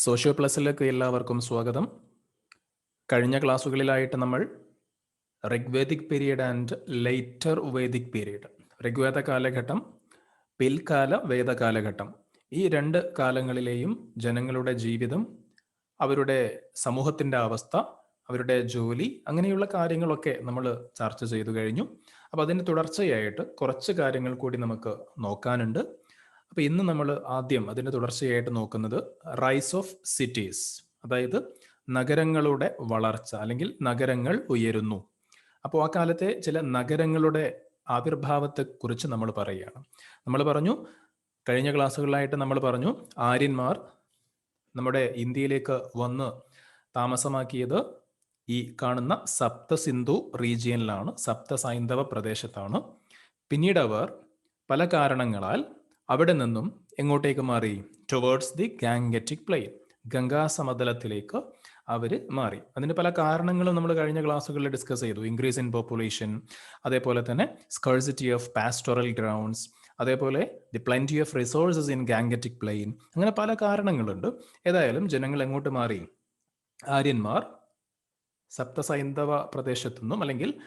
Socio പ്ലസിലേക്ക് എല്ലാവർക്കും സ്വാഗതം. കഴിഞ്ഞ ക്ലാസ്സുകളിലായിട്ട് നമ്മൾ Rigvedic period and later Vedic period Rigveda കാലഘട്ടം പിൽക്കാല വേദ കാലഘട്ടം. ഈ രണ്ട് കാലങ്ങളിലെയും ജനങ്ങളുടെ ജീവിതം അവരുടെ സമൂഹത്തിന്റെ അവസ്ഥ അവരുടെ ജോലി അങ്ങനെയുള്ള കാര്യങ്ങളൊക്കെ നമ്മൾ ചർച്ച ചെയ്തു കഴിഞ്ഞു. അപ്പോൾ അതിന് തുടർച്ചയായിട്ട് കുറച്ച് കാര്യങ്ങൾ കൂടി നമുക്ക് നോക്കാനുണ്ട്. അപ്പോൾ ഇന്ന് നമ്മൾ ആദ്യം അതിന്റെ തുടർച്ചയായിട്ട് നോക്കുന്നത് റൈസ് ഓഫ് സിറ്റീസ് അതായത് നഗരങ്ങളുടെ വളർച്ച അല്ലെങ്കിൽ നഗരങ്ങൾ ഉയരുന്നു. അപ്പോൾ ആ കാലത്തെ ചില നഗരങ്ങളുടെ ആവിർഭാവത്തെക്കുറിച്ച് നമ്മൾ പറയുകയാണ്. നമ്മൾ പറഞ്ഞു കഴിഞ്ഞ ക്ലാസ്സുകളിലായിട്ട് നമ്മൾ പറഞ്ഞു ആര്യന്മാർ നമ്മുടെ ഇന്ത്യയിലേക്ക് വന്ന് താമസമാക്കിയത് ഈ കാണുന്ന സപ്ത സിന്ധു റീജിയനിലാണ് സപ്ത സൈന്ധവ പ്രദേശത്താണ്. പിന്നീട് അവർ പല കാരണങ്ങളാൽ അവിടെ നിന്നും എങ്ങോട്ടേക്ക് മാറി? Towards the Gangetic plain Ganga സമതലത്തിലേക്ക് അവർ മാറി. അതിന് പല കാരണങ്ങളും നമ്മൾ കഴിഞ്ഞ ക്ലാസ്സുകളിൽ ഡിസ്കസ് ചെയ്തു. ഇൻക്രീസ് ഇൻ പോപ്പുലേഷൻ അതേപോലെ തന്നെ സ്കേഴ്സിറ്റി ഓഫ് പാസ്റ്റോറൽ ഗ്രൗണ്ട്സ് അതേപോലെ the plenty of resources in Gangetic plain അങ്ങനെ പല കാരണങ്ങളുണ്ട്. ഏതായാലും ജനങ്ങൾ എങ്ങോട്ട് മാറി? ആര്യന്മാർ സപ്തസൈന്ധവ പ്രദേശത്തു നിന്നും അല്ലെങ്കിൽ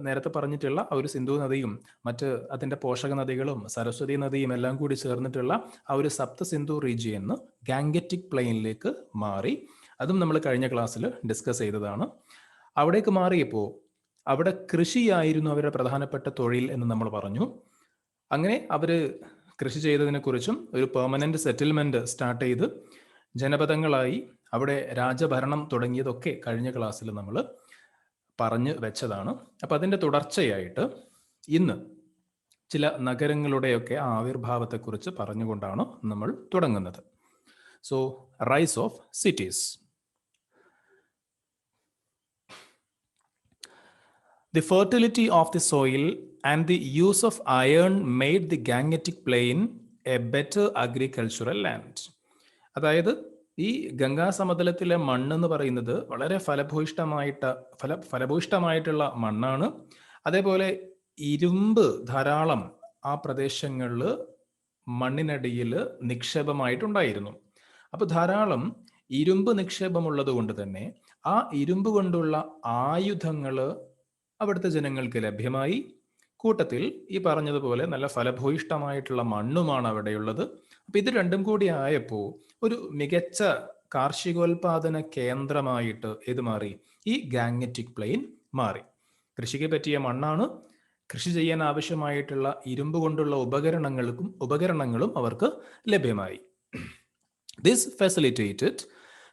നേരത്തെ പറഞ്ഞിട്ടുള്ള ആ ഒരു സിന്ധു നദിയും മറ്റ് അതിന്റെ പോഷക നദികളും സരസ്വതി നദിയും എല്ലാം കൂടി ചേർന്നിട്ടുള്ള ആ ഒരു സപ്ത സിന്ധു റീജിയന്ന് ഗാംഗറ്റിക് പ്ലെയിനിലേക്ക് മാറി. അതും നമ്മൾ കഴിഞ്ഞ ക്ലാസ്സിൽ ഡിസ്കസ് ചെയ്തതാണ്. അവിടേക്ക് മാറിയപ്പോൾ അവിടെ കൃഷിയായിരുന്നു അവരുടെ പ്രധാനപ്പെട്ട തൊഴിൽ എന്ന് നമ്മൾ പറഞ്ഞു. അങ്ങനെ അവർ കൃഷി ചെയ്തതിനെ കുറിച്ചും ഒരു പെർമനന്റ് സെറ്റിൽമെന്റ് സ്റ്റാർട്ട് ചെയ്ത് ജനപദങ്ങളായി അവിടെ രാജഭരണം തുടങ്ങിയതൊക്കെ കഴിഞ്ഞ ക്ലാസ്സിൽ നമ്മൾ പറഞ്ഞു വെച്ചതാണ്. അപ്പം അതിന്റെ തുടർച്ചയായിട്ട് ഇന്ന് ചില നഗരങ്ങളുടെയൊക്കെ ആവിർഭാവത്തെക്കുറിച്ച് പറഞ്ഞുകൊണ്ടാണ് നമ്മൾ തുടങ്ങുന്നത്. So rise of cities the fertility of the soil and the use of iron made the Gangetic plain a better agricultural land അതായത് ഈ ഗംഗാ സമതലത്തിലെ മണ്ണ് എന്ന് പറയുന്നത് വളരെ ഫലഭൂയിഷ്ടമായിട്ട് ഫല ഫലഭൂയിഷ്ടമായിട്ടുള്ള മണ്ണാണ്. അതേപോലെ ഇരുമ്പ് ധാരാളം ആ പ്രദേശങ്ങളിൽ മണ്ണിനടിയിൽ നിക്ഷേപമായിട്ടുണ്ടായിരുന്നു. അപ്പോൾ ധാരാളം ഇരുമ്പ് നിക്ഷേപമുള്ളത് കൊണ്ട് തന്നെ ആ ഇരുമ്പ് കൊണ്ടുള്ള ആയുധങ്ങൾ അവിടുത്തെ ജനങ്ങൾക്ക് ലഭ്യമായി. കൂട്ടത്തിൽ ഈ പറഞ്ഞതുപോലെ നല്ല ഫലഭൂയിഷ്ടമായിട്ടുള്ള മണ്ണുമാണ് അവിടെയുള്ളത്. അപ്പൊ ഇത് രണ്ടും കൂടി ആയപ്പോൾ ഒരു മികച്ച കാർഷികോൽപാദന കേന്ദ്രമായിട്ട് ഇത് മാറി? ഈ ഗാംഗറ്റിക് പ്ലെയിൻ മാറി. കൃഷിക്ക് പറ്റിയ മണ്ണാണ്. കൃഷി ചെയ്യാൻ ആവശ്യമായിട്ടുള്ള ഇരുമ്പ് കൊണ്ടുള്ള ഉപകരണങ്ങൾക്കും ഉപകരണങ്ങളും അവർക്ക് ലഭ്യമായി. This facilitated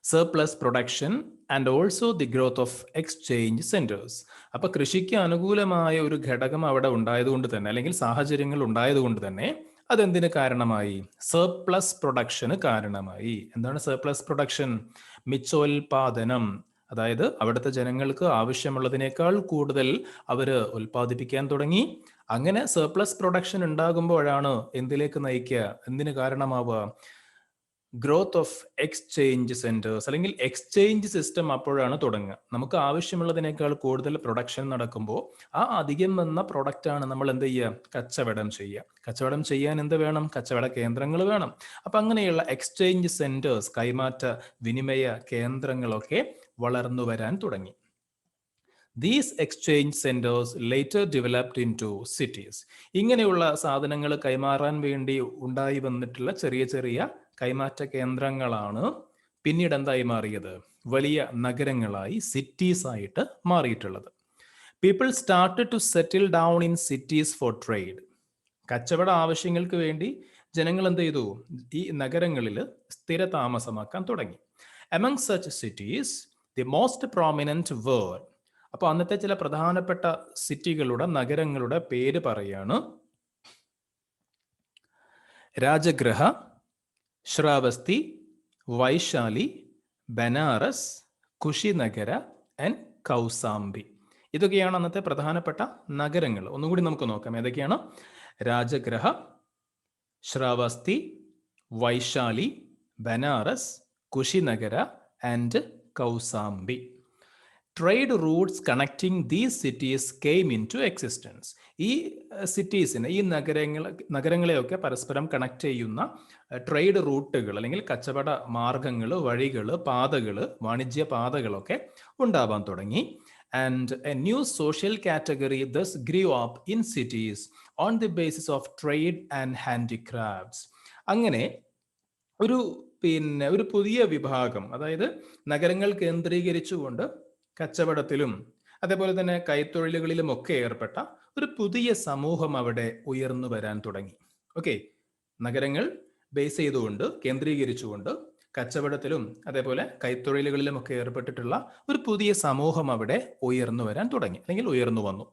surplus production and also the growth of exchange centres അപ്പൊ കൃഷിക്ക് അനുകൂലമായ ഒരു ഘടകം അവിടെ ഉണ്ടായതുകൊണ്ട് തന്നെ അല്ലെങ്കിൽ സാഹചര്യങ്ങൾ ഉണ്ടായതുകൊണ്ട് തന്നെ അതെന്തിന് കാരണമായി? സർപ്ലസ് പ്രൊഡക്ഷന് കാരണമായി. എന്താണ് സർപ്ലസ് പ്രൊഡക്ഷൻ മിച്ചോൽപാദനം. അതായത് അവിടുത്തെ ജനങ്ങൾക്ക് ആവശ്യമുള്ളതിനേക്കാൾ കൂടുതൽ അവർ ഉൽപ്പാദിപ്പിക്കാൻ തുടങ്ങി. അങ്ങനെ സർപ്ലസ് പ്രൊഡക്ഷൻ ഉണ്ടാകുമ്പോഴാണ് എന്തിലേക്ക് നയിക്കുക? എന്തിന് കാരണമാവുക? ഗ്രോത്ത് ഓഫ് എക്സ്ചേഞ്ച് സെന്റേഴ്സ് അല്ലെങ്കിൽ എക്സ്ചേഞ്ച് സിസ്റ്റം അപ്പോഴാണ് തുടങ്ങുക. നമുക്ക് ആവശ്യമുള്ളതിനേക്കാൾ കൂടുതൽ പ്രൊഡക്ഷൻ നടക്കുമ്പോൾ ആ അധികം വന്ന പ്രൊഡക്റ്റാണ് നമ്മൾ എന്ത് ചെയ്യുക? കച്ചവടം ചെയ്യുക. കച്ചവടം ചെയ്യാൻ എന്ത് വേണം? കച്ചവട കേന്ദ്രങ്ങൾ വേണം. അപ്പം അങ്ങനെയുള്ള എക്സ്ചേഞ്ച് സെന്റേഴ്സ് കൈമാറ്റ വിനിമയ കേന്ദ്രങ്ങളൊക്കെ വളർന്നു വരാൻ തുടങ്ങി. These exchange centres later developed into cities ഇങ്ങനെയുള്ള സാധനങ്ങൾ കൈമാറാൻ വേണ്ടി ഉണ്ടായി വന്നിട്ടുള്ള ചെറിയ ചെറിയ കൈമാറ്റ കേന്ദ്രങ്ങളാണ് പിന്നീട് എന്തായി മാറിയത്? വലിയ നഗരങ്ങളായി സിറ്റീസ് ആയിട്ട് മാറിയിട്ടുള്ളത്. People start to settle down in cities for trade കച്ചവട ആവശ്യങ്ങൾക്ക് വേണ്ടി ജനങ്ങൾ എന്ത് ചെയ്തു? ഈ നഗരങ്ങളിൽ സ്ഥിര താമസമാക്കാൻ തുടങ്ങി. Among such cities the most prominent were അപ്പോൾ അന്നത്തെ ചില പ്രധാനപ്പെട്ട സിറ്റികളുടെ നഗരങ്ങളുടെ പേര് പറയാണ് രാജഗ്രഹ ശ്രാവസ്തി വൈശാലി ബനാറസ് കുഷിനഗര ആൻഡ് കൗസാംബി. ഇതൊക്കെയാണ് അന്നത്തെ പ്രധാനപ്പെട്ട നഗരങ്ങൾ. ഒന്നുകൂടി നമുക്ക് നോക്കാം. ഏതൊക്കെയാണ്? Rajagriha Shravasti Vaishali Banaras Kushinagara and Kausambi. Trade routes connecting these cities came into existence ഈ സിറ്റീസിനെ ഈ നഗരങ്ങൾ നഗരങ്ങളെയൊക്കെ പരസ്പരം കണക്ട് ചെയ്യുന്ന ട്രേഡ് റൂട്ടുകൾ അല്ലെങ്കിൽ കച്ചവട മാർഗങ്ങൾ വഴികൾ പാതകൾ വാണിജ്യ പാതകളൊക്കെ ഉണ്ടാവാൻ തുടങ്ങി. And a new social category thus grew up in cities on the basis of trade and handicrafts അങ്ങനെ ഒരു പിന്നെ ഒരു പുതിയ വിഭാഗം അതായത് നഗരങ്ങൾ കേന്ദ്രീകരിച്ചുകൊണ്ട് കച്ചവടത്തിലും അതേപോലെ തന്നെ കൈത്തൊഴിലുകളിലും ഒക്കെ ഏർപ്പെട്ട ഒരു പുതിയ സമൂഹം അവിടെ ഉയർന്നു വരാൻ തുടങ്ങി. ഓക്കെ നഗരങ്ങൾ ബേസ് ചെയ്തുകൊണ്ട് കേന്ദ്രീകരിച്ചുകൊണ്ട് കച്ചവടത്തിലും അതേപോലെ കൈത്തൊഴിലുകളിലും ഒക്കെ ഏർപ്പെട്ടിട്ടുള്ള ഒരു പുതിയ സമൂഹം അവിടെ ഉയർന്നു വരാൻ തുടങ്ങി അല്ലെങ്കിൽ ഉയർന്നു വന്നു.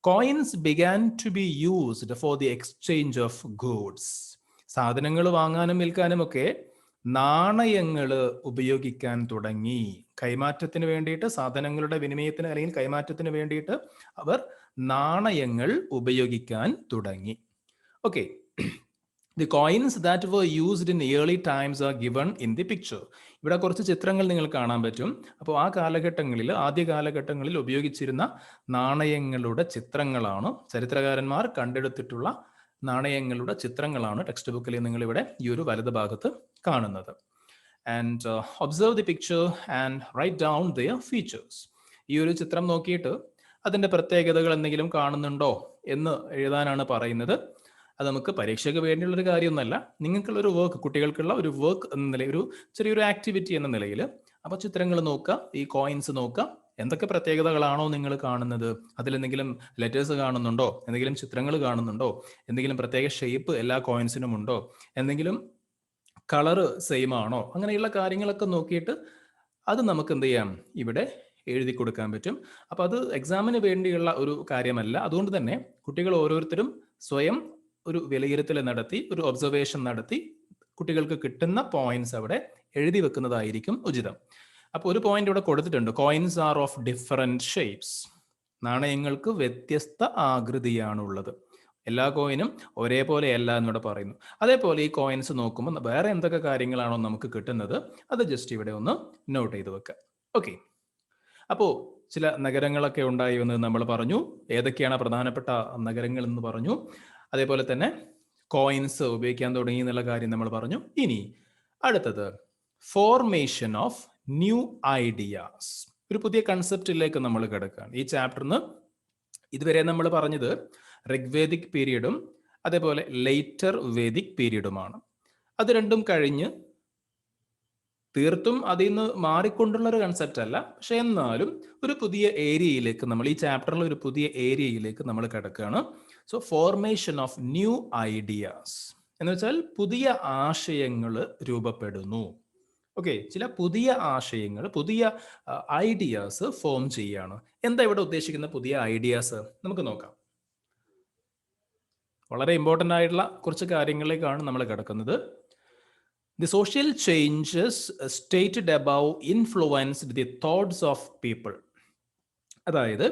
Coins began to be used for the exchange of goods സാധനങ്ങൾ വാങ്ങാനും വിൽക്കാനും ഒക്കെ നാണയങ്ങൾ ഉപയോഗിക്കാൻ തുടങ്ങി. കൈമാറ്റത്തിന് വേണ്ടിയിട്ട് സാധനങ്ങളുടെ വിനിമയത്തിന് അല്ലെങ്കിൽ കൈമാറ്റത്തിന് വേണ്ടിയിട്ട് അവർ നാണയങ്ങൾ ഉപയോഗിക്കാൻ തുടങ്ങി. Okay the coins that were used in early times are given in the picture ഇവിടെ കുറച്ച് ചിത്രങ്ങൾ നിങ്ങൾ കാണാൻ പറ്റും. അപ്പോൾ ആ കാലഘട്ടങ്ങളിൽ ആദ്യ കാലഘട്ടങ്ങളിൽ ഉപയോഗിച്ചിരുന്ന നാണയങ്ങളുടെ ചിത്രങ്ങളാണ് ചരിത്രകാരന്മാർ കണ്ടെടുത്തിട്ടുള്ള നാണയങ്ങളുടെ ചിത്രങ്ങളാണ് ടെക്സ്റ്റ് ബുക്കിൽ നിങ്ങൾ ഇവിടെ ഈ ഒരു വലത് ഭാഗത്ത് കാണുന്നത്. And observe the picture and write down their features ഈ ഒരു ചിത്രം നോക്കിയിട്ട് അതിന്റെ പ്രത്യേകതകൾ എന്തെങ്കിലും കാണുന്നുണ്ടോ എന്ന് എഴുതാനാണ് പറയുന്നത്. അത് നമുക്ക് പരീക്ഷയ്ക്ക് വേണ്ടിയുള്ളൊരു കാര്യമൊന്നുമല്ല നിങ്ങൾക്കുള്ള ഒരു വർക്ക് കുട്ടികൾക്കുള്ള ഒരു വർക്ക് എന്ന നിലയിൽ ഒരു ചെറിയൊരു ആക്ടിവിറ്റി എന്ന നിലയിൽ അപ്പോൾ ചിത്രങ്ങൾ നോക്കുക ഈ കോയിൻസ് നോക്കുക എന്തൊക്കെ പ്രത്യേകതകളാണോ നിങ്ങൾ കാണുന്നത്? അതിലെന്തെങ്കിലും ലെറ്റേഴ്സ് കാണുന്നുണ്ടോ? എന്തെങ്കിലും ചിത്രങ്ങൾ കാണുന്നുണ്ടോ? എന്തെങ്കിലും പ്രത്യേക ഷേപ്പ് എല്ലാ കോയിൻസിനും ഉണ്ടോ? എന്തെങ്കിലും കളറ് സെയിം ആണോ? അങ്ങനെയുള്ള കാര്യങ്ങളൊക്കെ നോക്കിയിട്ട് അത് നമുക്ക് എന്ത് ചെയ്യാം? ഇവിടെ എഴുതി കൊടുക്കാൻ പറ്റും. അപ്പോൾ അത് എക്സാമിന് വേണ്ടിയുള്ള ഒരു കാര്യമല്ല. അതുകൊണ്ട് തന്നെ കുട്ടികൾ ഓരോരുത്തരും സ്വയം ഒരു വിലയിരുത്തൽ നടത്തി ഒരു ഒബ്സർവേഷൻ നടത്തി കുട്ടികൾക്ക് കിട്ടുന്ന പോയിന്റ്സ് അവിടെ എഴുതി വെക്കുന്നതായിരിക്കും ഉചിതം. അപ്പോൾ ഒരു പോയിന്റ് ഇവിടെ കൊടുത്തിട്ടുണ്ട്. Coins are of different shapes നാണയങ്ങൾക്ക് വ്യത്യസ്ത ആകൃതിയാണുള്ളത്. എല്ലാ കോയിനും ഒരേപോലെ അല്ല എന്നിവിടെ പറയുന്നു. അതേപോലെ ഈ കോയിൻസ് നോക്കുമ്പോൾ വേറെ എന്തൊക്കെ കാര്യങ്ങളാണോ നമുക്ക് കിട്ടുന്നത്? അത് ജസ്റ്റ് ഇവിടെ ഒന്ന് നോട്ട് ചെയ്ത് വെക്കുക ഓക്കെ അപ്പോൾ ചില നഗരങ്ങളൊക്കെ ഉണ്ടായി എന്ന് നമ്മൾ പറഞ്ഞു. ഏതൊക്കെയാണ് പ്രധാനപ്പെട്ട നഗരങ്ങൾ എന്ന് പറഞ്ഞു. അതേപോലെ തന്നെ കോയിൻസ് ഉപയോഗിക്കാൻ തുടങ്ങി എന്നുള്ള കാര്യം നമ്മൾ പറഞ്ഞു. ഇനി അടുത്തത്. ഫോർമേഷൻ ഓഫ് ന്യൂ ഐഡിയാസ് ഒരു പുതിയ കൺസെപ്റ്റിലേക്ക് നമ്മൾ കിടക്കുകയാണ്. ഈ ചാപ്റ്ററിന് ഇതുവരെ നമ്മൾ പറഞ്ഞത് ഋഗ്വേദിക് പീരീഡും അതേപോലെ ലേറ്റർ വേദിക് പീരീഡുമാണ് അത് രണ്ടും കഴിഞ്ഞ് തീർത്തും അതിൽ നിന്ന് മാറിക്കൊണ്ടുള്ള ഒരു കൺസെപ്റ്റ് അല്ല. പക്ഷെ എന്നാലും ഒരു പുതിയ ഏരിയയിലേക്ക് നമ്മൾ ഈ ചാപ്റ്ററിൽ ഒരു പുതിയ ഏരിയയിലേക്ക് നമ്മൾ കിടക്കുകയാണ് so formation of new ideas എന്ന് വെച്ചാൽ പുതിയ ആശയങ്ങൾ രൂപപ്പെടുന്നു. ഓക്കെ ചില പുതിയ ആശയങ്ങൾ പുതിയ ഐഡിയാസ് ഫോം ചെയ്യാണ്. എന്താ ഇവിടെ ഉദ്ദേശിക്കുന്ന പുതിയ ഐഡിയാസ് നമുക്ക് നോക്കാം. വളരെ ഇമ്പോർട്ടന്റ് ആയിട്ടുള്ള കുറച്ച് കാര്യങ്ങളിലേക്കാണ് നമ്മൾ കിടക്കുന്നത്. The social changes stated above influenced the thoughts of people. അതായത്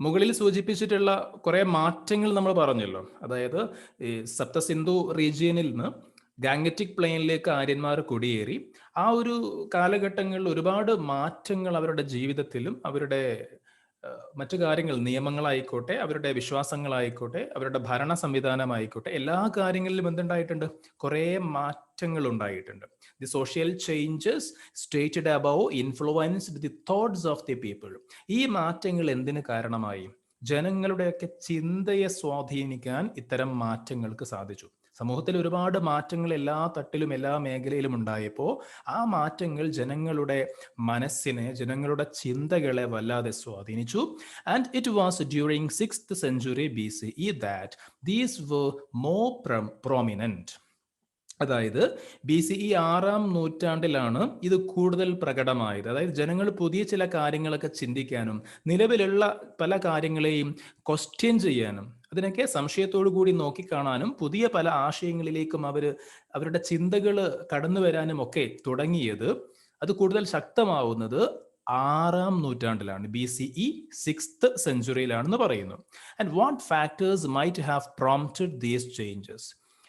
മുകളിൽ സൂചിപ്പിച്ചിട്ടുള്ള കുറേ മാറ്റങ്ങൾ നമ്മൾ പറഞ്ഞല്ലോ അതായത് ഈ സപ്തസിന്ധു റീജിയനിൽ നിന്ന് ഗാംഗറ്റിക് പ്ലെയിനിലേക്ക് ആര്യന്മാർ കുടിയേറി ആ ഒരു കാലഘട്ടങ്ങളിൽ ഒരുപാട് മാറ്റങ്ങൾ അവരുടെ ജീവിതത്തിലും അവരുടെ മറ്റു കാര്യങ്ങൾ നിയമങ്ങളായിക്കോട്ടെ അവരുടെ വിശ്വാസങ്ങളായിക്കോട്ടെ അവരുടെ ഭരണ സംവിധാനമായിക്കോട്ടെ എല്ലാ കാര്യങ്ങളിലും എന്തുണ്ടായിട്ടുണ്ട്? കുറേ മാറ്റങ്ങൾ ഉണ്ടായിട്ടുണ്ട് the social changes stated above influenced the thoughts of the people ഈ മാറ്റങ്ങൾ എന്തിനു കാരണമായി? ജനങ്ങളുടെയൊക്കെ ചിന്തയെ സ്വാധീനിക്കാൻ ഇത്തരം മാറ്റങ്ങൾക്ക് സാധിച്ചു. സമൂഹത്തിൽ ഒരുപാട് മാറ്റങ്ങൾ എല്ലാ തട്ടിലും എല്ലാ മേഖലയിലും ഉണ്ടായപ്പോൾ ആ മാറ്റങ്ങൾ ജനങ്ങളുടെ മനസ്സിനെ ജനങ്ങളുടെ ചിന്തകളെ വല്ലാതെ സ്വാധീനിച്ചു. And it was during sixth century B C E that these were more prominent അതായത് ബി സി ഇ ആറാം നൂറ്റാണ്ടിലാണ് ഇത് കൂടുതൽ പ്രകടമായത്. അതായത് ജനങ്ങൾ പുതിയ ചില കാര്യങ്ങളൊക്കെ ചിന്തിക്കാനും നിലവിലുള്ള പല കാര്യങ്ങളെയും ക്വസ്റ്റ്യൻ ചെയ്യാനും അതിനൊക്കെ സംശയത്തോടു കൂടി നോക്കിക്കാണാനും പുതിയ പല ആശയങ്ങളിലേക്കും അവർ അവരുടെ ചിന്തകൾ കടന്നു വരാനും ഒക്കെ തുടങ്ങിയത്. അത് കൂടുതൽ ശക്തമാവുന്നത് ആറാം നൂറ്റാണ്ടിലാണ്. ബി സി ഇ സിക്സ്ത് സെഞ്ചുറിയിലാണെന്ന് പറയുന്നു. And what factors might have prompted these changes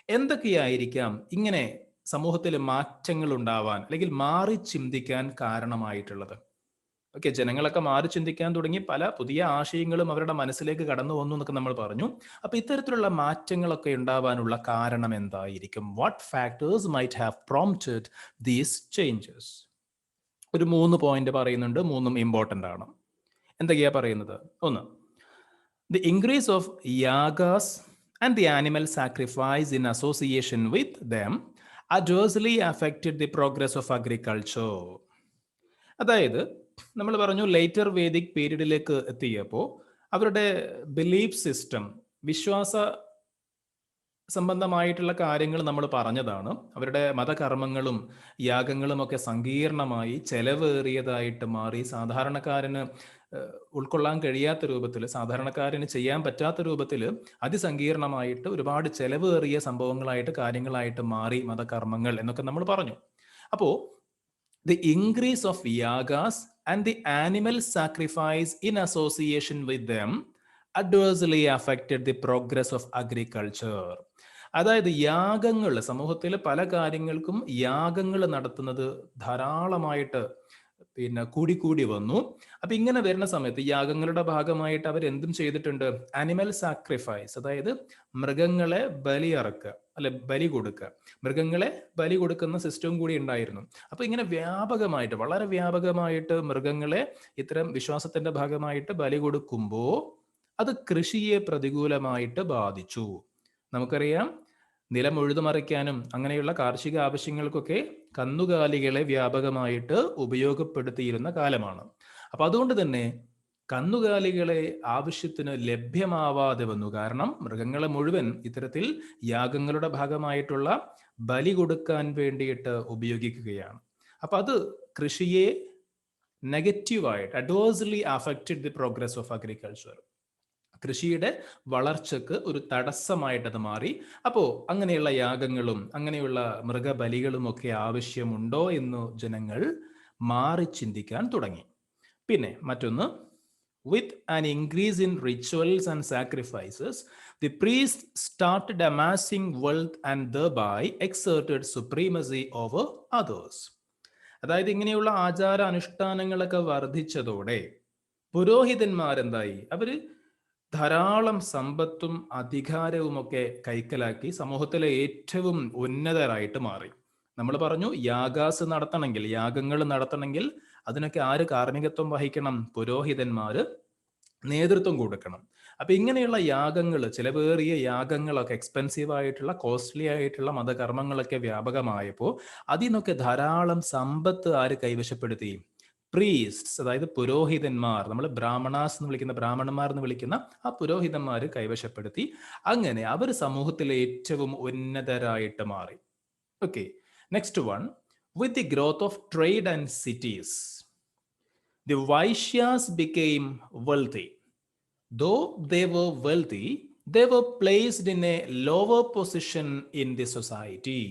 എന്തൊക്കെയായിരിക്കാം ഇങ്ങനെ സമൂഹത്തിൽ മാറ്റങ്ങൾ ഉണ്ടാവാൻ അല്ലെങ്കിൽ മാറി ചിന്തിക്കാൻ കാരണമായിട്ടുള്ളത്? ഓക്കെ ജനങ്ങളൊക്കെ മാറി ചിന്തിക്കാൻ തുടങ്ങി പല പുതിയ ആശയങ്ങളും അവരുടെ മനസ്സിലേക്ക് കടന്നു വന്നു എന്നൊക്കെ നമ്മൾ പറഞ്ഞു. അപ്പൊ ഇത്തരത്തിലുള്ള മാറ്റങ്ങളൊക്കെ ഉണ്ടാവാനുള്ള കാരണം എന്തായിരിക്കും? What factors might have prompted these changes ഒരു മൂന്ന് പോയിന്റ് പറയുന്നുണ്ട് മൂന്നും ഇമ്പോർട്ടന്റ് ആണ്. എന്തൊക്കെയാ പറയുന്നത്? ഒന്ന് the increase of yagas and the animal sacrifice in association with them adversely affected the progress of agriculture അതായത് നമ്മൾ പറഞ്ഞു ലേറ്റർ വേദിക് പീരീഡിലേക്ക് എത്തിയപ്പോൾ അവരുടെ ബിലീഫ് സിസ്റ്റം വിശ്വാസ സംബന്ധമായിട്ടുള്ള കാര്യങ്ങൾ നമ്മൾ പറഞ്ഞതാണ്. അവരുടെ മതകർമ്മങ്ങളും യാഗങ്ങളും ഒക്കെ സങ്കീർണമായി ചെലവേറിയതായിട്ട് മാറി. സാധാരണക്കാരന് ഉൾക്കൊള്ളാൻ കഴിയാത്ത രൂപത്തിൽ സാധാരണക്കാരന് ചെയ്യാൻ പറ്റാത്ത രൂപത്തിൽ അതിസങ്കീർണമായിട്ട് ഒരുപാട് ചെലവേറിയ സംഭവങ്ങളായിട്ട് കാര്യങ്ങളായിട്ട് മാറി മതകർമ്മങ്ങൾ എന്നൊക്കെ നമ്മൾ പറഞ്ഞു. അപ്പോൾ the increase of yagas and the animal sacrifice in association with them adversely affected the progress of agriculture അതായത് യാഗങ്ങൾ സമൂഹത്തിൽ പല കാര്യങ്ങൾക്കും യാഗങ്ങൾ നടത്തുന്നത് ധാരാളമായിട്ട് പിന്നെ കൂടിക്കൂടി വന്നു. അപ്പൊ ഇങ്ങനെ വരുന്ന സമയത്ത് യാഗങ്ങളുടെ ഭാഗമായിട്ട് അവർ എന്തും ചെയ്തിട്ടുണ്ട്? അനിമൽ സാക്രിഫൈസ് അതായത് മൃഗങ്ങളെ ബലിയറക്കുക. അല്ലെ ബലി കൊടുക്കുക. മൃഗങ്ങളെ ബലി കൊടുക്കുന്ന സിസ്റ്റവും കൂടി ഉണ്ടായിരുന്നു. അപ്പൊ ഇങ്ങനെ വ്യാപകമായിട്ട് വളരെ വ്യാപകമായിട്ട് മൃഗങ്ങളെ ഇത്തരം വിശ്വാസത്തിന്റെ ഭാഗമായിട്ട് ബലി കൊടുക്കുമ്പോൾ അത് കൃഷിയെ പ്രതികൂലമായിട്ട് ബാധിച്ചു. നമുക്കറിയാം നിലം ഉഴുതുമറിക്കാനും അങ്ങനെയുള്ള കാർഷിക ആവശ്യങ്ങൾക്കൊക്കെ കന്നുകാലികളെ വ്യാപകമായിട്ട് ഉപയോഗപ്പെടുത്തിയിരുന്ന കാലമാണ്. അപ്പൊ അതുകൊണ്ട് തന്നെ കന്നുകാലികളെ ആവശ്യത്തിന് ലഭ്യമാവാതെ വന്നു. കാരണം മൃഗങ്ങളെ മുഴുവൻ ഇത്തരത്തിൽ യാഗങ്ങളുടെ ഭാഗമായിട്ടുള്ള ബലി കൊടുക്കാൻ വേണ്ടിയിട്ട് ഉപയോഗിക്കുകയാണ്. അപ്പൊ അത് കൃഷിയെ നെഗറ്റീവായിട്ട് adversely affected the progress of agriculture കൃഷിയുടെ വളർച്ചക്ക് ഒരു തടസ്സമായിട്ട് അത് മാറി. അപ്പോൾ അങ്ങനെയുള്ള യാഗങ്ങളും അങ്ങനെയുള്ള മൃഗബലികളും ഒക്കെ ആവശ്യമുണ്ടോ എന്ന് ജനങ്ങൾ മാറി ചിന്തിക്കാൻ തുടങ്ങി. പിന്നെ മറ്റൊന്ന് with an increase in rituals and sacrifices, the priests started amassing wealth and thereby exerted supremacy over others. അതായത് ഇങ്ങനെയുള്ള ആചാര അനുഷ്ഠാനങ്ങളൊക്കെ വർദ്ധിച്ചതോടെ പുരോഹിതന്മാരെന്തായി അവർ ധാരാളം സമ്പത്തും അധികാരവും ഒക്കെ കൈക്കലാക്കി സമൂഹത്തിലെ ഏറ്റവും ഉന്നതരായിട്ട് മാറി നമ്മൾ പറഞ്ഞു യാഗാസ് നടത്തണമെങ്കിൽ യാഗങ്ങൾ നടത്തണമെങ്കിൽ അതിനൊക്കെ ആര് കാർമ്മികത്വം വഹിക്കണം? പുരോഹിതന്മാര് നേതൃത്വം കൊടുക്കണം. അപ്പൊ ഇങ്ങനെയുള്ള യാഗങ്ങൾ ചിലവേറിയ യാഗങ്ങളൊക്കെ എക്സ്പെൻസീവ് ആയിട്ടുള്ള കോസ്റ്റ്ലി ആയിട്ടുള്ള മതകർമ്മങ്ങളൊക്കെ വ്യാപകമായപ്പോൾ അതിൽ നിന്നൊക്കെ ധാരാളം സമ്പത്ത് ആര് കൈവശപ്പെടുത്തി? പ്രീസ്റ്റ്സ് അതായത് പുരോഹിതന്മാർ നമ്മൾ ബ്രാഹ്മണാസ് എന്ന് വിളിക്കുന്ന ബ്രാഹ്മണന്മാർ എന്ന് വിളിക്കുന്ന ആ പുരോഹിതന്മാർ കൈവശപ്പെടുത്തി അങ്ങനെ അവർ സമൂഹത്തിലെ ഏറ്റവും ഉന്നതരായിട്ട് മാറി. Okay next one with the growth of trade and cities, the Vaishyas became wealthy. Though they were wealthy, they were placed in a lower position in the society.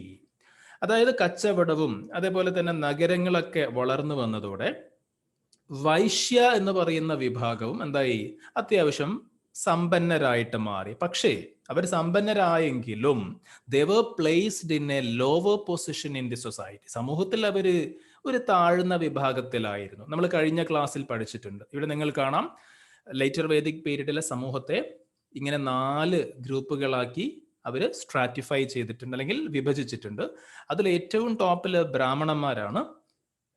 അതായത് കച്ചവടവും അതേപോലെ തന്നെ നഗരങ്ങളൊക്കെ വളർന്നു വന്നതോടെ വൈശ്യ എന്ന് പറയുന്ന വിഭാഗവും എന്തായി അത്യാവശ്യം സമ്പന്നരായിട്ട് മാറി പക്ഷേ അവർ സമ്പന്നരായെങ്കിലും they were placed in a lower position in the society സമൂഹത്തിൽ അവർ ഒരു താഴ്ന്ന വിഭാഗത്തിലായിരുന്നു. നമ്മൾ കഴിഞ്ഞ ക്ലാസ്സിൽ പഠിച്ചിട്ടുണ്ട്. ഇവിടെ നിങ്ങൾ കാണാം. ലേറ്റർ വേദിക് പീരീഡിലെ സമൂഹത്തെ ഇങ്ങനെ നാല് ഗ്രൂപ്പുകളാക്കി അവർ സ്ട്രാറ്റിഫൈ ചെയ്തിട്ടുണ്ട് അല്ലെങ്കിൽ വിഭജിച്ചിട്ടുണ്ട്. അതിൽ ഏറ്റവും ടോപ്പിൽ ബ്രാഹ്മണന്മാരാണ്.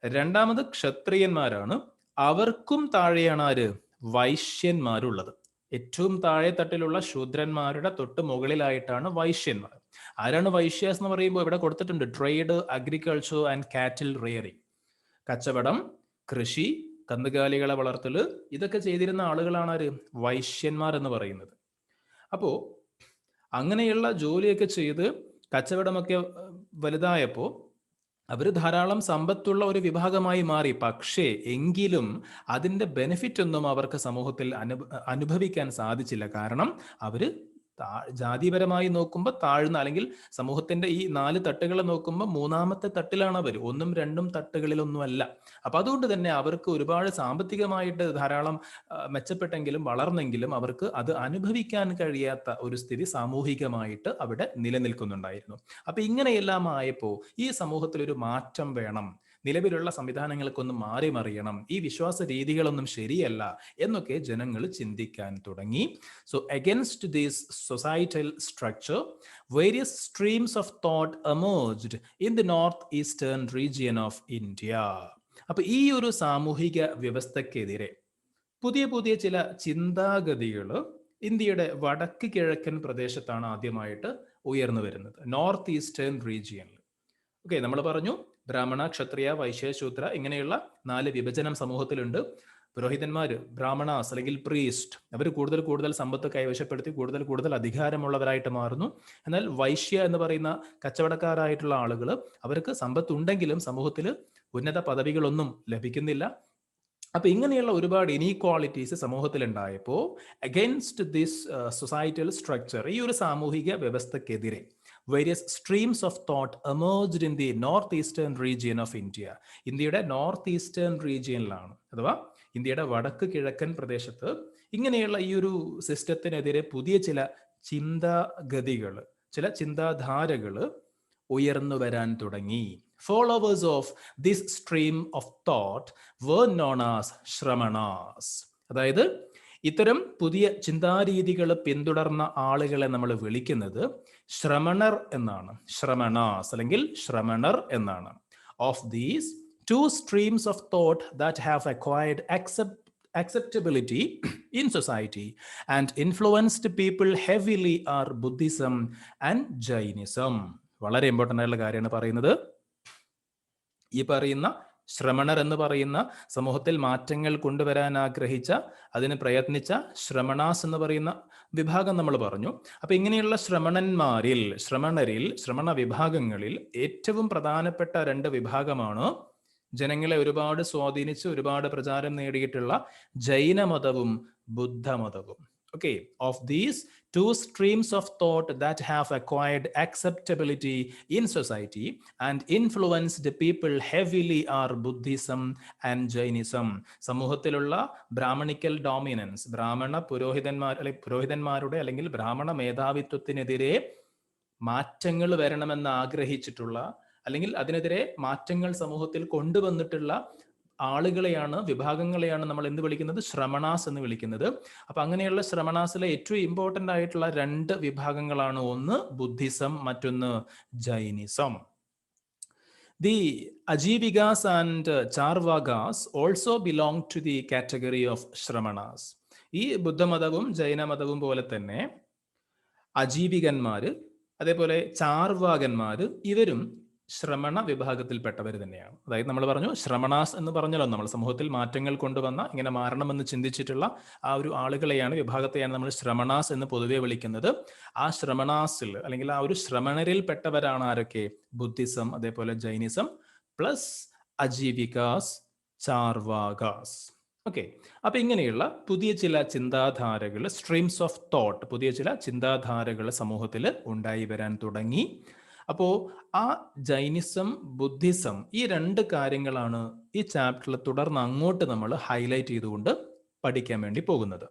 രണ്ടാമത് ക്ഷത്രിയന്മാരാണ്. അവർക്കും താഴെയാണ് ആര്? വൈശ്യന്മാരുള്ളത്. ഏറ്റവും താഴെ തട്ടിലുള്ള ശൂദ്രന്മാരുടെ തൊട്ട് മുകളിലായിട്ടാണ് വൈശ്യന്മാർ. ആരാണ് വൈശ്യാസ് എന്ന് പറയുമ്പോൾ ഇവിടെ കൊടുത്തിട്ടുണ്ട്. Trade agriculture and cattle rearing കച്ചവടം കൃഷി കന്നുകാലികളെ വളർത്തൽ ഇതൊക്കെ ചെയ്തിരുന്ന ആളുകളാണ് ആര്? വൈശ്യന്മാർ എന്ന് പറയുന്നത്. അപ്പോ അങ്ങനെയുള്ള ജോലിയൊക്കെ ചെയ്ത് കച്ചവടമൊക്കെ വലുതായപ്പോൾ അവർ ധാരാളം സമ്പത്തുള്ള ഒരു വിഭാഗമായി മാറി. പക്ഷേ എങ്കിലും അതിന്റെ ബെനിഫിറ്റ് ഒന്നും അവർക്ക് സമൂഹത്തിൽ അനു അനുഭവിക്കാൻ സാധിച്ചില്ല. കാരണം അവർ ജാതിപരമായി നോക്കുമ്പോൾ താഴ്ന്ന അല്ലെങ്കിൽ സമൂഹത്തിന്റെ ഈ നാല് തട്ടുകളെ നോക്കുമ്പോൾ മൂന്നാമത്തെ തട്ടിലാണ് അവർ ഒന്നും രണ്ടും തട്ടുകളിലൊന്നും അല്ല അപ്പൊ അതുകൊണ്ട് തന്നെ അവർക്ക് ഒരുപാട് സാമ്പത്തികമായിട്ട് ധാരാളം മെച്ചപ്പെട്ടെങ്കിലും വളർന്നെങ്കിലും അവർക്ക് അത് അനുഭവിക്കാൻ കഴിയാത്ത ഒരു സ്ഥിതി സാമൂഹികമായിട്ട് അവിടെ നിലനിൽക്കുന്നുണ്ടായിരുന്നു. അപ്പൊ ഇങ്ങനെയെല്ലാം ആയപ്പോൾ ഈ സമൂഹത്തിൽ ഒരു മാറ്റം വേണം. നിലവിലുള്ള സംവിധാനങ്ങൾക്കൊന്നും മാറി മറിയണം. ഈ വിശ്വാസ രീതികളൊന്നും ശരിയല്ല എന്നൊക്കെ ജനങ്ങൾ ചിന്തിക്കാൻ തുടങ്ങി. So against these societal structure various streams of thought emerged in the north eastern region of India അപ്പൊ ഈ ഒരു സാമൂഹിക വ്യവസ്ഥക്കെതിരെ പുതിയ പുതിയ ചില ചിന്താഗതികൾ ഇന്ത്യയുടെ വടക്ക് കിഴക്കൻ പ്രദേശത്താണ് ആദ്യമായിട്ട് ഉയർന്നു വരുന്നത്. നോർത്ത് ഈസ്റ്റേൺ റീജിയനിൽ ഓക്കെ നമ്മൾ പറഞ്ഞു ബ്രാഹ്മണ ക്ഷത്രിയ വൈശ്യ ശൂദ്ര ഇങ്ങനെയുള്ള നാല് വിഭജനം സമൂഹത്തിലുണ്ട്. പുരോഹിതന്മാർ ബ്രാഹ്മണാസ് അല്ലെങ്കിൽ പ്രീസ്റ്റ് അവർ കൂടുതൽ കൂടുതൽ സമ്പത്ത് കൈവശപ്പെടുത്തി കൂടുതൽ കൂടുതൽ അധികാരമുള്ളവരായിട്ട് മാറുന്നു. എന്നാൽ വൈശ്യ എന്ന് പറയുന്ന കച്ചവടക്കാരായിട്ടുള്ള ആളുകൾ അവർക്ക് സമ്പത്ത് ഉണ്ടെങ്കിലും സമൂഹത്തിൽ ഉന്നത പദവികളൊന്നും ലഭിക്കുന്നില്ല. അപ്പൊ ഇങ്ങനെയുള്ള ഒരുപാട് ഇനീക്വാളിറ്റീസ് സമൂഹത്തിൽ ഉണ്ടായപ്പോൾ അഗൈൻസ്റ്റ് ദിസ് സൊസൈറ്റൽ സ്ട്രക്ചർ ഈ ഒരു സാമൂഹിക വ്യവസ്ഥക്കെതിരെ various streams of thought emerged in the north eastern region of India ഇന്ത്യയുടെ നോർത്ത് ഈസ്റ്റേൺ റീജിയനിലാണ് അഥവാ ഇന്ത്യയുടെ വടക്ക് കിഴക്കൻ പ്രദേശത്ത് ഇങ്ങനെയുള്ള ഈ ഒരു സിസ്റ്റത്തിനെതിരെ പുതിയ ചില ചിന്താഗതികൾ ചില ചിന്താധാരകൾ ഉയർന്നു വരാൻ തുടങ്ങി. Followers of this stream of thought were known as Shramanas അതായത് ഇത്തരം പുതിയ ചിന്താരീതികൾ പിന്തുടർന്ന ആളുകളെ നമ്മൾ വിളിക്കുന്നത് ശ്രമണർ എന്നാണ്. ശ്രമണാസ് അല്ലെങ്കിൽ ശ്രമണർ എന്നാണ്. Of these two streams of thought that have acquired accept acceptability in society and influenced people heavily are Buddhism and Jainism. വളരെ ഇമ്പോർട്ടന്റ് ആയിട്ടുള്ള കാര്യമാണ് പറയുന്നത്. ഈ പറയുന്ന ശ്രമണർ എന്ന് പറയുന്ന സമൂഹത്തിൽ മാറ്റങ്ങൾ കൊണ്ടുവരാൻ ആഗ്രഹിച്ച അതിന് പ്രയത്നിച്ച ശ്രമണാസ് എന്ന് പറയുന്ന വിഭാഗം നമ്മൾ പറഞ്ഞു. അപ്പൊ ഇങ്ങനെയുള്ള ശ്രമണന്മാരിൽ ശ്രമണരിൽ ശ്രമണ വിഭാഗങ്ങളിൽ ഏറ്റവും പ്രധാനപ്പെട്ട രണ്ട് വിഭാഗമാണ് ജനങ്ങളെ ഒരുപാട് സ്വാധീനിച്ച് ഒരുപാട് പ്രചാരം നേടിയിട്ടുള്ള ജൈനമതവും ബുദ്ധമതവും. Okay of these two streams of thought that have acquired acceptability in society and influenced people heavily are buddhism and jainism. സമൂഹത്തിലുള്ള ബ്രാഹ്മണിക്കൽ ഡോമിനൻസ് ബ്രാഹ്മണ പുരോഹിതന്മാർ അല്ലെ പുരോഹിതന്മാരുടെ അല്ലെങ്കിൽ ബ്രാഹ്മണ മേധാവിത്വത്തിനെതിരെ മാറ്റങ്ങൾ വരണമെന്ന് ആഗ്രഹിച്ചിട്ടുള്ള അല്ലെങ്കിൽ അതിനെതിരെ മാറ്റങ്ങൾ സമൂഹത്തിൽ കൊണ്ടുവന്നിട്ടുള്ള ആളുകളെയാണ് വിഭാഗങ്ങളെയാണ് നമ്മൾ എന്ത് വിളിക്കുന്നത്? ശ്രമണാസ് എന്ന് വിളിക്കുന്നത്. അപ്പൊ അങ്ങനെയുള്ള ശ്രമണാസിലെ ഏറ്റവും ഇമ്പോർട്ടന്റ് ആയിട്ടുള്ള രണ്ട് വിഭാഗങ്ങളാണ് ഒന്ന് ബുദ്ധിസം മറ്റൊന്ന് Jainism. The Ajivikas and Charvakas also belong to the category of Shramanas ഈ ബുദ്ധമതവും ജൈനമതവും പോലെ തന്നെ അജീവികന്മാര് അതേപോലെ ചാർവാകന്മാര് ഇവരും ശ്രമണ വിഭാഗത്തിൽപ്പെട്ടവർ തന്നെയാണ്. അതായത് നമ്മൾ പറഞ്ഞു ശ്രമണാസ് എന്ന് പറഞ്ഞല്ലോ നമ്മൾ സമൂഹത്തിൽ മാറ്റങ്ങൾ കൊണ്ടുവന്ന ഇങ്ങനെ മാറണമെന്ന് ചിന്തിച്ചിട്ടുള്ള ആ ഒരു ആളുകളെയാണ് വിഭാഗത്തെയാണ് നമ്മൾ ശ്രമണാസ് എന്ന് പൊതുവെ വിളിക്കുന്നത്. ആ ശ്രമണാസിൽ അല്ലെങ്കിൽ ആ ഒരു ശ്രമണരിൽ പെട്ടവരാണ് ആരൊക്കെ? ബുദ്ധിസം അതേപോലെ Jainism plus Ajivikas Charvakas. Okay. അപ്പൊ ഇങ്ങനെയുള്ള പുതിയ ചില ചിന്താധാരകൾ സ്ട്രീംസ് ഓഫ് തോട്ട് പുതിയ ചില ചിന്താധാരകൾ സമൂഹത്തിൽ ഉണ്ടായി വരാൻ തുടങ്ങി. അപ്പോൾ ആ ജൈനിസം ബുദ്ധിസം ഈ രണ്ട് കാര്യങ്ങളാണ് ഈ ചാപ്റ്ററിൽ തുടർന്ന് അങ്ങോട്ട് നമ്മൾ ഹൈലൈറ്റ് ചെയ്തുകൊണ്ട് പഠിക്കാൻ വേണ്ടി പോകുന്നത്.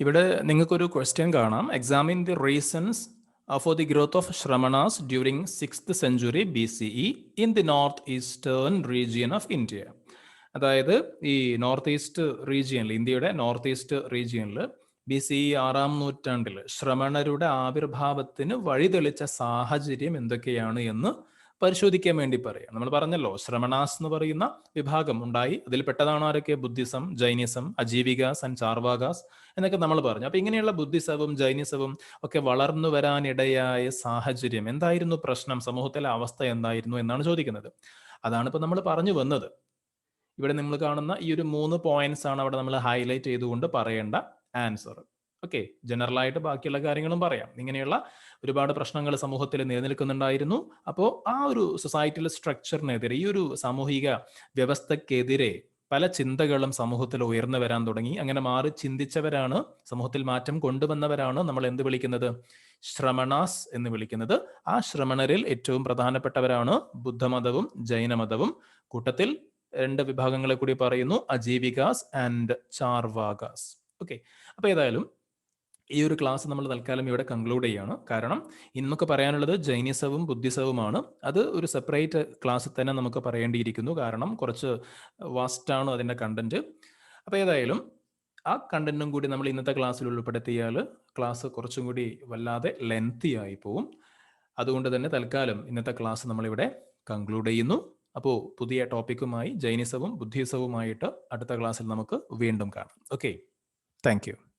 ഇവിടെ നിങ്ങൾക്കൊരു ക്വസ്റ്റ്യൻ കാണാം. Examine the reasons for the growth of Shramanas during sixth century B C E in the north eastern region of India അതായത് ഈ നോർത്ത് ഈസ്റ്റ് റീജിയനിൽ ഇന്ത്യയുടെ നോർത്ത് ഈസ്റ്റ് റീജിയനിൽ ബി സി ആറാം നൂറ്റാണ്ടിൽ ശ്രമണരുടെ ആവിർഭാവത്തിന് വഴിതെളിച്ച സാഹചര്യം എന്തൊക്കെയാണ് എന്ന് പരിശോധിക്കാൻ വേണ്ടി പറയാം നമ്മൾ പറഞ്ഞല്ലോ ശ്രമണാസ് എന്ന് പറയുന്ന വിഭാഗം ഉണ്ടായി. അതിൽ പെട്ടതാണ് ആരൊക്കെ? Buddhism Jainism Ajivikas and Charvakas എന്നൊക്കെ നമ്മൾ പറഞ്ഞു. അപ്പൊ ഇങ്ങനെയുള്ള ബുദ്ധിസവും ജൈനിസവും ഒക്കെ വളർന്നു വരാനിടയായ സാഹചര്യം എന്തായിരുന്നു? പ്രശ്നം സമൂഹത്തിലെ അവസ്ഥ എന്തായിരുന്നു എന്നാണ് ചോദിക്കുന്നത്. അതാണ് ഇപ്പൊ നമ്മൾ പറഞ്ഞു വന്നത്. ഇവിടെ നിങ്ങൾ കാണുന്ന ഈ ഒരു മൂന്ന് പോയിന്റ്സ് ആണ് അവിടെ നമ്മൾ ഹൈലൈറ്റ് ചെയ്തുകൊണ്ട് പറയേണ്ട ആൻസർ ഓക്കെ ജനറൽ ആയിട്ട് ബാക്കിയുള്ള കാര്യങ്ങളും പറയാം. ഇങ്ങനെയുള്ള ഒരുപാട് പ്രശ്നങ്ങൾ സമൂഹത്തിൽ നിലനിൽക്കുന്നുണ്ടായിരുന്നു. അപ്പോൾ ആ ഒരു സൊസൈറ്റിയിൽ സ്ട്രക്ചറിനെതിരെ ഈ ഒരു സാമൂഹിക വ്യവസ്ഥക്കെതിരെ പല ചിന്തകളും സമൂഹത്തിൽ ഉയർന്നു വരാൻ തുടങ്ങി. അങ്ങനെ മാറി ചിന്തിച്ചവരാണ് സമൂഹത്തിൽ മാറ്റം കൊണ്ടുവന്നവരാണ് നമ്മൾ എന്ത് വിളിക്കുന്നത്? ശ്രമണാസ് എന്ന് വിളിക്കുന്നത്. ആ ശ്രമണരിൽ ഏറ്റവും പ്രധാനപ്പെട്ടവരാണ് ബുദ്ധമതവും ജൈനമതവും. കൂട്ടത്തിൽ രണ്ട് വിഭാഗങ്ങളെ കൂടി പറയുന്നു അജീവികാസ് ആൻഡ് ചാർവാകാസ്. ഓക്കെ അപ്പൊ ഏതായാലും ഈ ഒരു ക്ലാസ് നമ്മൾ തൽക്കാലം ഇവിടെ കൺക്ലൂഡ് ചെയ്യാണ്. കാരണം ഇന്നൊക്കെ പറയാനുള്ളത് ജൈനിസവും ബുദ്ധിസവുമാണ്. അത് ഒരു സെപ്പറേറ്റ് ക്ലാസ്സിൽ തന്നെ നമുക്ക് പറയേണ്ടിയിരിക്കുന്നു. കാരണം കുറച്ച് വാസ്റ്റാണ് അതിന്റെ കണ്ടന്റ് അപ്പോൾ ഏതായാലും ആ കണ്ടന്റും കൂടി നമ്മൾ ഇന്നത്തെ ക്ലാസ്സിൽ ഉൾപ്പെടുത്തിയാൽ ക്ലാസ് കുറച്ചും കൂടി വല്ലാതെ ലെങ്തി ആയി പോവും. അതുകൊണ്ട് തന്നെ തൽക്കാലം ഇന്നത്തെ ക്ലാസ് നമ്മളിവിടെ കൺക്ലൂഡ് ചെയ്യുന്നു. അപ്പോൾ പുതിയ ടോപ്പിക്കുമായി ജൈനിസവും ബുദ്ധിസവുമായിട്ട് അടുത്ത ക്ലാസ്സിൽ നമുക്ക് വീണ്ടും കാണാം. Okay Thank you.